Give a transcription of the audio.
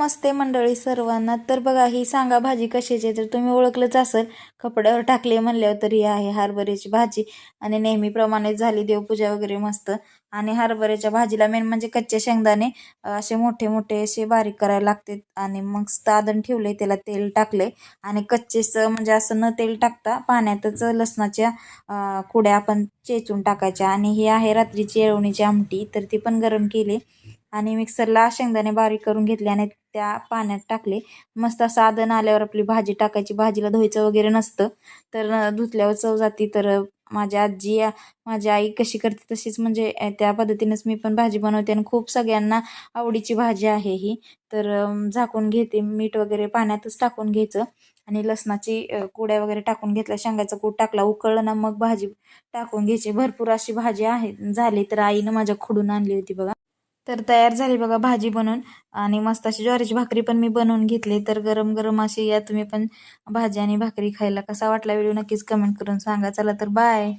नमस्ते मंडळी सर्वांना. तर बघा ही सांगा भाजी कशाची आहे? तर तुम्ही ओळखलंच असेल कपड्यावर टाकले म्हणल्यावर तर ही आहे हरभऱ्याची भाजी. आणि नेहमीप्रमाणे झाली देवपूजा वगैरे मस्त. आणि हरभऱ्याच्या भाजीला मेन म्हणजे कच्चे शेंगदाणे असे मोठे मोठे असे बारीक करायला लागते. आणि मग साधन ठेवले त्याला तेल टाकले आणि कच्चेच म्हणजे असं न तेल टाकता पाण्यातच लसणाच्या कुड्या आपण चेचून टाकायच्या. आणि ही आहे रात्रीची येळवणीची आमटी तर ती पण गरम केली. आणि मिक्सरला शेंगदाणे बारीक करून घेतले आणि त्या पाण्यात टाकले. मस्त असं आदन आल्यावर आपली भाजी टाकायची. भाजीला धुवायचं वगैरे नसतं. तर धुतल्यावर चव जाती. तर माझी आजी माझी आई कशी करते तशीच म्हणजे त्या पद्धतीनेच मी पण भाजी बनवते. आणि खूप सगळ्यांना आवडीची भाजी आहे ही. तर झाकून घेते. मीठ वगैरे पाण्यातच टाकून घ्यायचं. आणि लसणाची कुड्या वगैरे टाकून घेतल्या. शेंगाचा कूट टाकला. उकळलं ना मग भाजी टाकून घ्यायची. भरपूर अशी भाजी आहे झाली. तर आईनं माझ्या खुडून आणली होती बघा. तर तयार झाली बघा भाजी बनवून आणि मस्त अशी ज्वारीची भाकरी पण मी बनवून घेतली. तर गरम गरम अशी या तुम्ही पण भाजी आणि भाकरी खायला कसा वाटला व्हिडिओ नक्कीच कमेंट करून सांगा. चला तर बाय